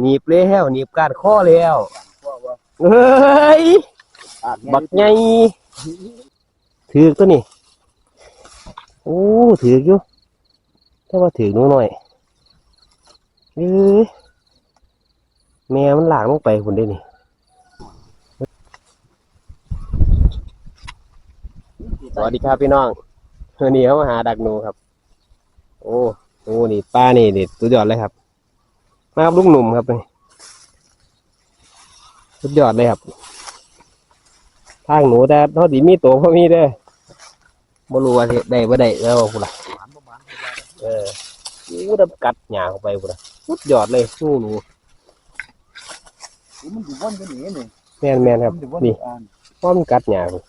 หนีบแล้วหนีบการข้อแล้วเฮ้ยบักใหญ่ถือตัวนี้โอ้ถืออยู่ถ้าว่าถือหนูหน่อยเอ้ยแม่มันหลากลงไปคนได้นี่สวัสดีครับพี่น้องวันนี้เขามาหาดักหนูครับ โอ้หนูนี่ป้านี่นี่สุดยอดเลยครับ มาครับลูกหนุ่มครับนี่สุดยอดเลยครับ ทางหนูแต่เท่าดีมีตัวพอมีเด้อบ่รู้ว่าสิได้บ่ได้แล้วพุ่นล่ะหวานประมาณเอออู้ดับกัดหญ้าเข้าไปพุ่นล่ะสุดยอดเลยงูหนูมันอยู่วนกันนี่นี่แม่นแม่นครับมันอยู่วนนี่อ่านพร้อมนกัดหญ้าพุ่น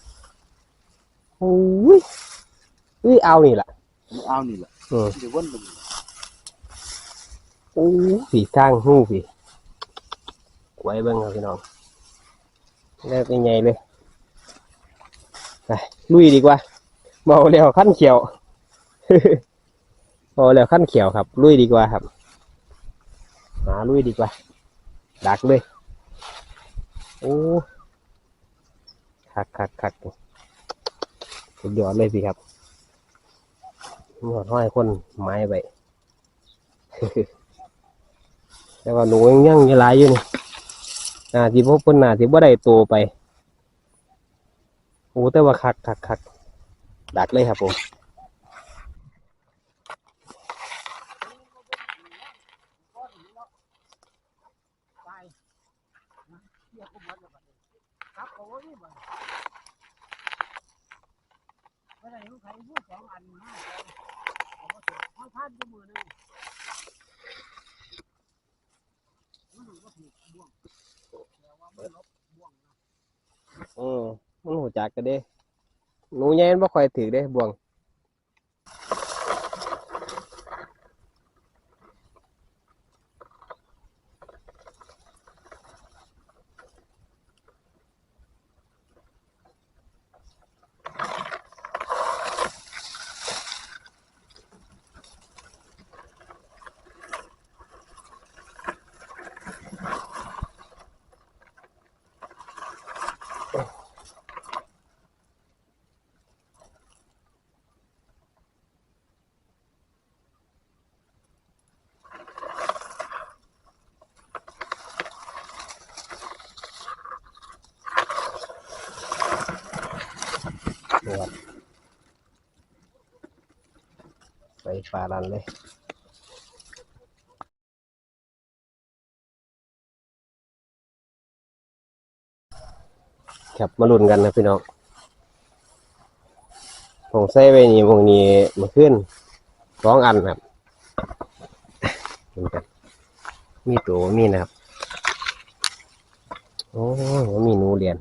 โอ้ยอุ้ยเอานี่ล่ะมันเอานี่แหละอืมมันอยู่วนกันนี่ โอ้สีทางหูพี่ไว้เบิ่งครับพี่น้องแล้วเป็นไงเลยไปลุยดีกว่าเมาแล้วขั้นเขียวเมาแล้วขั้นเขียวครับ ลุยดีกว่าครับ หาลุยดีกว่า ดักเลยโอ้คักคักคักสุดยอดเลยพี่ครับหอดห้อยคนไม้ไป แต่ว่าหนูยังยังยังหลายอยู่นี่หนาที่พบเพิ่นนาที่บ่ได้โตไปโอ้แต่ว่าคักคักคักดักเลยครับผมเองอันมั อือมันหูจักกันเด้หนูใหญ่มันบ่ค่อยถือเด้บ่วง นี่ครับไปปลาลันเลยครับมาลุ้นกันนะพี่น้องผมใส่ไปนี่พวกนี้มาขึ้นสองอันครับเหมือนกันมีตัวมีนะครับ โอ้ยมีหนูเรียน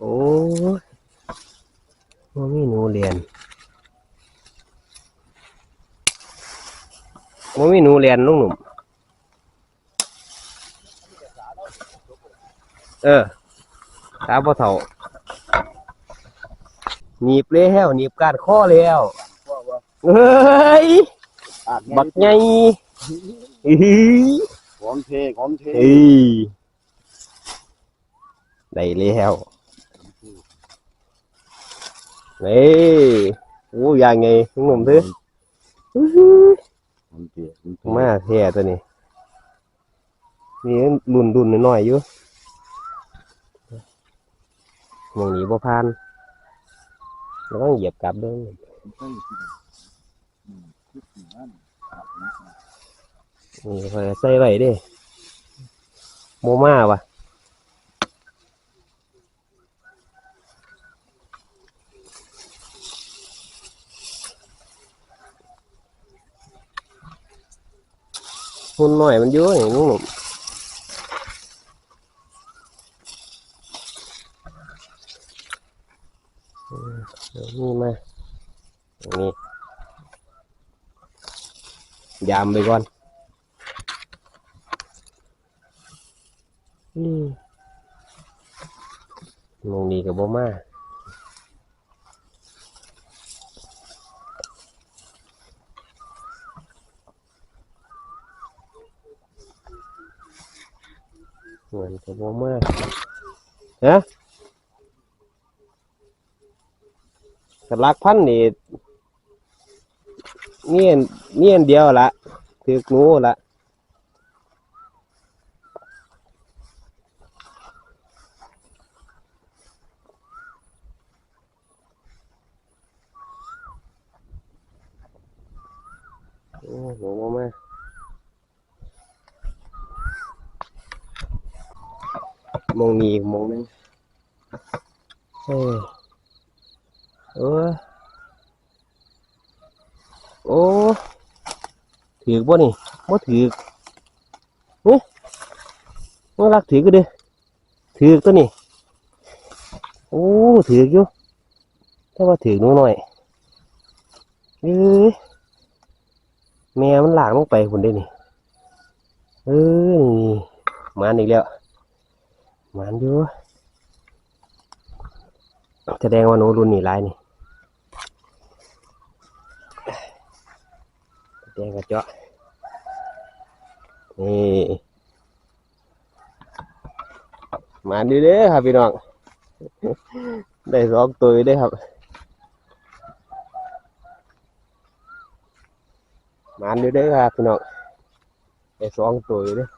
โอ้ยมันมีหนูเรียน มันมีหนูเรียนลุงหนุ่ม เออ ตาพ่อเฒ่าหนีบแล้วหนีบการข้อแล้วพ่อว่าเฮ้ยอาดบักใหญ่อื้อหือของเทของเทเอ้ยได้แล้วเฮ้ยโอ้ยางไงลุงหนุ่มเถอะอื้อหือ ของเทของเทมาแท้ตัวนี้นี่รุ่นรุ่นน้อยๆอยู่หมองนี้บ่ผ่านแล้วต้องเหยียบกลับเด้วยนี่คอยใส่ไว้เดิโมมาวะ หุ่นหน่อยมันเยอะอย่างหนุ่มเดี๋ยวนี่มาอย่างนี้ยามไปก่อนอืมมองนี้กับบ่มา เหมือนกับบ่มากฮะสลักพันธุ์นี่เนียนเนียนเดียวละถือกูละโอ้หนูบ่มา มองมีอีกมองหนึงเออเออโอ้ถือบ่นี่บ่ถือเฮ้ยบ่รักถือก็เด้ถือตัวนี้โอ้ถืออยู่แต่ว่าถือกหนูหน่อยเอ้ยแม่มันหลากลงไปคนได้นี่เอ้ยนี่มาอีกแล้ว หวานอยู่แสดงว่าหนูรุ่นนี่ร้ายนี่แดงกระเจาะนี่หวานดีเด้อครับพี่น้อง ได้สองตัวอยู่เด้ครับหวานดีเด้อครับพี่น้อง ได้สองตัวเด้อ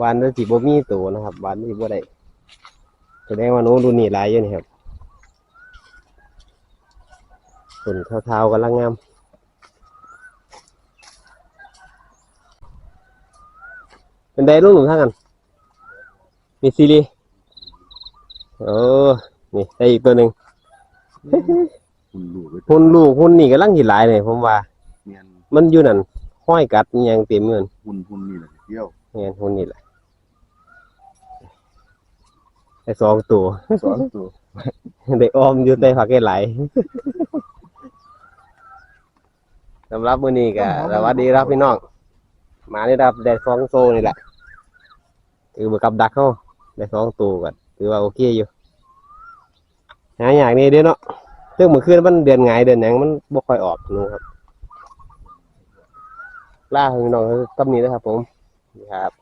บ้านนั้นสิบ่มีตัวนะครับบ้านนี้บ่ได้แสดงว่าหนูรุ่นนี้หลายอยู่นี่ครับส่วนเท้าๆกำลังงามเป็นไดลูกหนุ่มท่ากัน มีซีรีส์โอ้นี่ได้อีกตัวหนึ่งคุณลูกไปหุ่นลูกหุ่นนี่กำลังหิหลายเลยผมว่าเมียนมันอยู่นั่นห้อยกัดอิหยังเต็มเงินหุ่นหุ่นนี่แหละเที่ยวเงี้ยหุ่นนี่แหละ ไอ้สองตัวสอนตัวได้ออมอยู่ใต้ผักไก่ไหลสำหรับมื้อนี้ก็สวัสดีครับพี่น้องมานี่ครับได้สองโซนี่แหละถือว่ากับดักเขาได้สองตัวก็ถือว่าโอเคอยู่หาอย่างนี้เด้อเนาะซึ่งเมื่อคืนมันเดือนไงายเดือนหยังมันบ่ค่อยออกหนูครับล่าพี่น้องตำนี้นะครับผมนี่ครับ